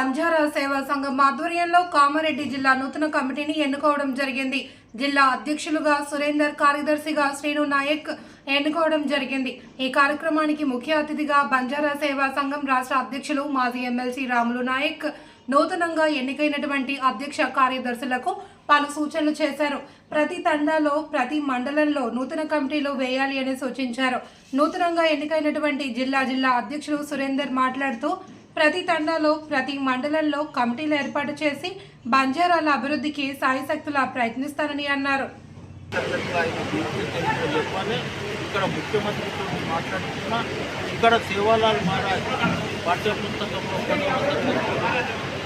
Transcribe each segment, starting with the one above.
బంజారా సేవా సంఘం ఆధ్వర్యంలో కామారెడ్డి జిల్లా నూతన కమిటీని ఎన్నుకోవడం జరిగింది. జిల్లా అధ్యక్షులుగా సురేందర్ కార్యదర్శిగా శ్రీను నాయక్ ఎన్నుకోవడం జరిగింది. ఈ కార్యక్రమానికి ముఖ్య అతిథిగా బంజారా సేవా సంఘం రాష్ట్ర అధ్యక్షులు మాజీ ఎమ్మెల్సీ రాములు నాయక్ నూతనంగా ఎన్నికైనటువంటి అధ్యక్ష కార్యదర్శులకు పలు సూచనలు చేశారు. ప్రతి తండాలో ప్రతి మండలంలో నూతన కమిటీలో వేయాలి అని సూచించారు. నూతనంగా ఎన్నికైనటువంటి జిల్లా జిల్లా అధ్యక్షులు సురేందర్ మాట్లాడుతూ ప్రతి తండాలో ప్రతి మండలంలో కమిటీలు ఏర్పాటు చేసి బంజారాల అభివృద్ధికి సాయశక్తులా ప్రయత్నిస్తారని అన్నారు. ఇక్కడ ముఖ్యమంత్రితో మాట్లాడుతున్నా ఇక్కడ సేవాలాల్ మహారాజ్ పాఠ్య పుస్తకంలో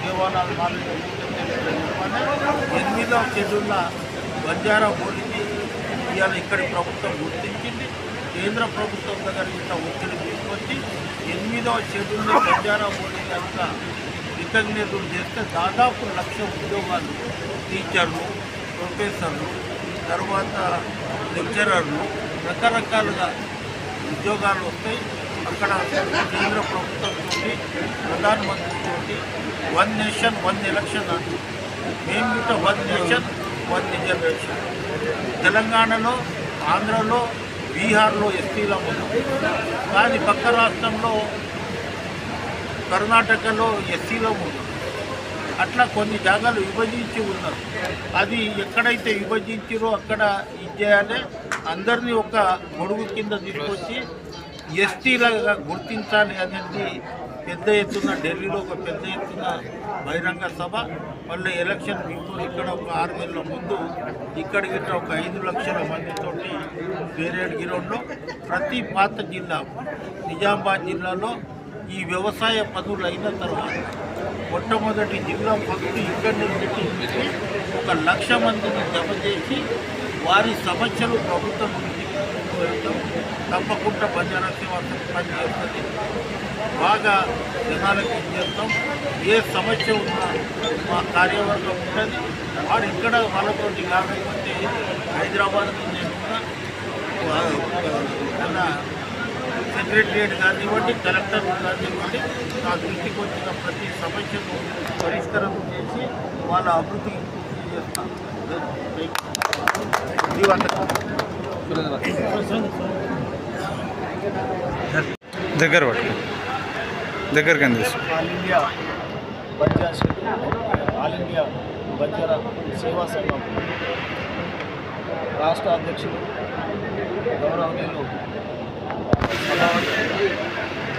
సేవాలాల్ మహారాజ్ ఎనిమిదవ షెడ్యూల్ల బంజారా బోలిని ఇవాళ ఇక్కడి ప్రభుత్వం గుర్తించింది. కేంద్ర ప్రభుత్వం దగ్గర ఇంత ఒత్తిడి తీసుకొచ్చి ఎనిమిదవ షెడ్యూల్లో బంజారా బోలిని కనుక రికగ్నైజ్ చేస్తే దాదాపు లక్ష ఉద్యోగాలు టీచర్లు ప్రొఫెసర్లు తర్వాత లెక్చరర్లు రకరకాలుగా ఉద్యోగాలు వస్తాయి. అక్కడ కేంద్ర ప్రభుత్వంతో ప్రధానమంత్రితో వన్ నేషన్ వన్ ఎలక్షన్ అంటూ. మేము వన్ నేషన్ వన్ రిజర్వేషన్ తెలంగాణలో ఆంధ్రలో బీహార్లో ఎస్టీలో ఉంది. కానీ పక్క రాష్ట్రంలో కర్ణాటకలో ఎస్సీలో ఉంది. అట్లా కొన్ని జాగాలు విభజించి ఉన్నారు. అది ఎక్కడైతే విభజించారో అక్కడ ఇది చేయాలి. అందరినీ ఒక గొడుగు కింద తీసుకొచ్చి ఎస్టీలుగా గుర్తించాలి అనేది పెద్ద ఎత్తున ఢిల్లీలో ఒక పెద్ద ఎత్తున బహిరంగ సభ. మళ్ళీ ఎలక్షన్ ఇప్పుడు ఇక్కడ ఒక ఆరు నెలల ముందు ఇక్కడ గిట్ట ఒక ఐదు లక్షల మందితోటి పేరేడు గిరౌండ్లో ప్రతి పాత జిల్లా నిజామాబాద్ జిల్లాలో ఈ వ్యవసాయ పనులు అయిన తర్వాత మొట్టమొదటి జిల్లా ఫస్ట్ ఇక్కడి నుంచి ఒక లక్ష మందిని జమ చేసి వారి సమస్యలు ప్రభుత్వం నుంచి తప్పకుండా బంజారా సేవా పనిచేస్తుంది. బాగా జనాలకు చేస్తాం? ఏ సమస్య ఉన్నా మా కార్యవర్గం ఉంటుంది. వాడు ఇక్కడ వాళ్ళతోటి కాకపోతే హైదరాబాద్ నుంచి నేను సెక్రటరియట్ కానివ్వండి కలెక్టర్ కానివ్వండి నా దృష్టికి వచ్చిన ప్రతి సమస్యను పరిష్కారం చేసి వాళ్ళ అభివృద్ధి చేస్తాం. చేస్తాను దగ్గర పట్టుకో దగ్గరికి అందిస్తు All India Banjara All India Banjara Seva Sangham. రాష్ట్ర అధ్యక్షులు గౌరవనీయులు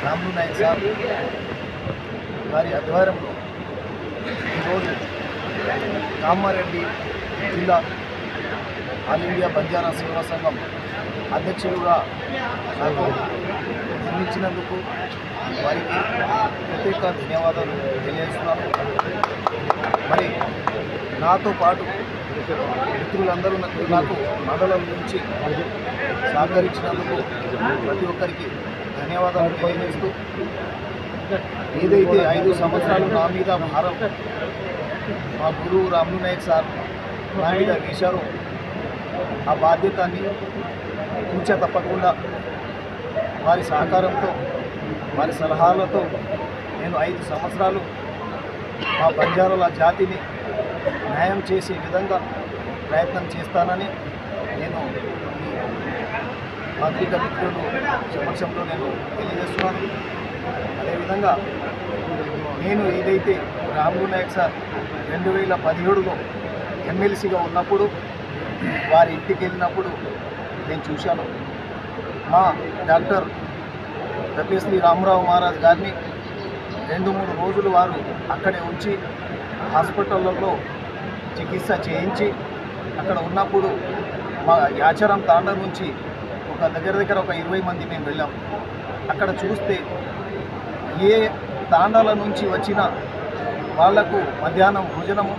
రాములు నాయక్ సార్ వారి ఆధ్వర్యంలో ఈరోజు కామారెడ్డి జిల్లా ఆల్ ఇండియా బంజారా సేవా సంఘం అధ్యక్షులుగా నాకు నిర్మించినందుకు వారికి ప్రత్యేక ధన్యవాదాలు తెలియజేస్తున్నాను. మరి నాతో పాటు మిత్రులందరూ నాకు నాకు మండలం నుంచి సహకరించినందుకు ప్రతి ఒక్కరికి ధన్యవాదాలు తెలియజేస్తూ ఏదైతే ఐదు సంవత్సరాలు నా మీద భారం మా గురువు రాములు నాయక్ సార్ నా మీద వేశారో ఆ బాధ్యతని కూర్చ తప్పకుండా వారి సహకారంతో వారి సలహాలతో నేను ఐదు సంవత్సరాలు మా బంజారుల జాతిని న్యాయం చేసే విధంగా ప్రయత్నం చేస్తానని నేను పత్రిక మిత్రులు సమక్షంలో నేను తెలియజేస్తున్నాను. అదేవిధంగా నేను ఏదైతే రాములు నాయక్ సార్ రెండు వేల పదిహేడులో ఎమ్మెల్సీగా ఉన్నప్పుడు వారి ఇంటికి వెళ్ళినప్పుడు నేను చూశాను. మా డాక్టర్ రపేశ్రీ రామరావు మహారాజ్ గారిని రెండు మూడు రోజులు వారు అక్కడే ఉంచి హాస్పిటళ్ళలో చికిత్స చేయించి అక్కడ ఉన్నప్పుడు మా యాచారం తాండ నుంచి ఒక దగ్గర దగ్గర ఒక ఇరవై మంది మేము వెళ్ళాం. అక్కడ చూస్తే ఏ తాండాల నుంచి వచ్చిన వాళ్ళకు మధ్యాహ్నం భోజనము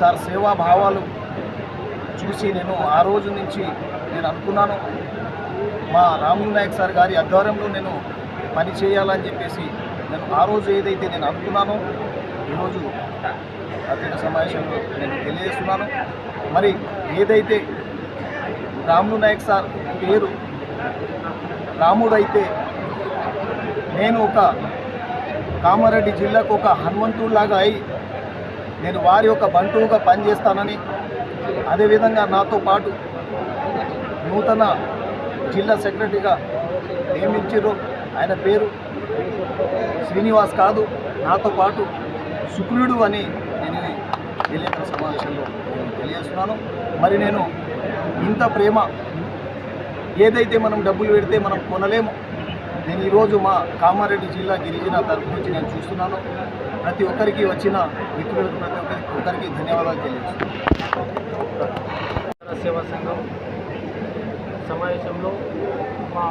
సార్ సేవాభావాలు చూసి నేను ఆ రోజు నుంచి నేను అనుకున్నాను మా రాములు నాయక్ సార్ గారి ఆధ్వర్యంలో నేను పని చేయాలని చెప్పేసి నేను ఆ రోజు ఏదైతే నేను అనుకున్నానో ఈరోజు అతని సమావేశంలో నేను తెలియజేస్తున్నాను. మరి ఏదైతే రాములు నాయక్ సార్ పేరు రాముడైతే నేను ఒక కామారెడ్డి జిల్లాకు ఒక హనుమంతుడిలాగా అయి నేను వారి యొక్క బంటువుగా పనిచేస్తానని అదేవిధంగా నాతో పాటు నూతన జిల్లా సెక్రటరీగా నియమించారు ఆయన పేరు శ్రీనివాస్ కాదు. నాతో పాటు శుక్రుడు అని నేను ఈ విలేకరుల సమావేశంలో నేను తెలియజేస్తున్నాను. మరి నేను ఇంత ప్రేమ ఏదైతే మనం డబ్బులు పెడితే మనం కొనలేము. నేను ఈరోజు మా కామారెడ్డి జిల్లా గిరిజన తరఫు నుంచి నేను చూస్తున్నాను. ప్రతి ఒక్కరికి వచ్చిన మిత్రులకు ప్రతి ఒక్కరికి ఒక్కరికి ధన్యవాదాలు తెలియజేస్తున్నాను. సేవా సంఘం సమావేశంలో మా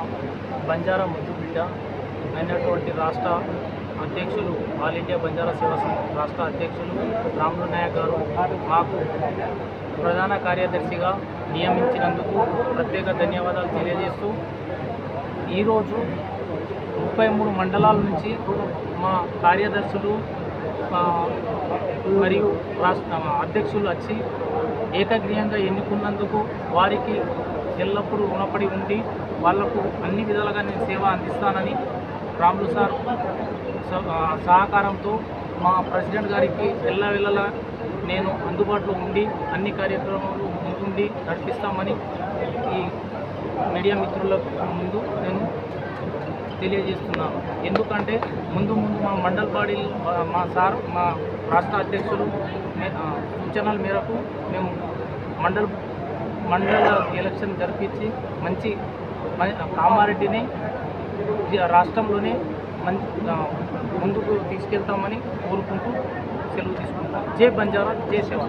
బంజారా ముద్దు బిడ్డ అయినటువంటి రాష్ట్ర అధ్యక్షులు ఆల్ ఇండియా బంజారా సేవా సంఘం రాష్ట్ర అధ్యక్షులు రాములు నాయక్ గారు మాకు ప్రధాన కార్యదర్శిగా నియమించినందుకు ప్రత్యేక ధన్యవాదాలు తెలియజేస్తూ ఈరోజు ముప్పై మూడు మండలాల నుంచి మా కార్యదర్శులు మరియు రాష్ట్ర అధ్యక్షులు వచ్చి ఏకగ్రీయంగా ఎన్నుకున్నందుకు వారికి ఎల్లప్పుడూ రుణపడి ఉండి వాళ్ళకు అన్ని విధాలుగా నేను సేవ అందిస్తానని రాములు సార్ స- సహకారంతో మా ప్రెసిడెంట్ గారికి ఎల్లవెల్లలా నేను అందుబాటులో ఉండి అన్ని కార్యక్రమాలు ముందుండి నడిపిస్తామని ఈ మీడియా మిత్రుల ముందు నేను తెలియజేస్తున్నాను ఎందుకంటే ముందు ముందు మా మండల్ బాడీ మా సార్ మా రాష్ట్ర అధ్యక్షులు సూచనల మేరకు మేము మండల్ మండల ఎలక్షన్ జరిపించి మంచి కామారెడ్డిని రాష్ట్రంలోనే మంచి ముందుకు తీసుకెళ్తామని కోరుకుంటూ సెలవు తీసుకుంటాం జే బంజారా జై సేవ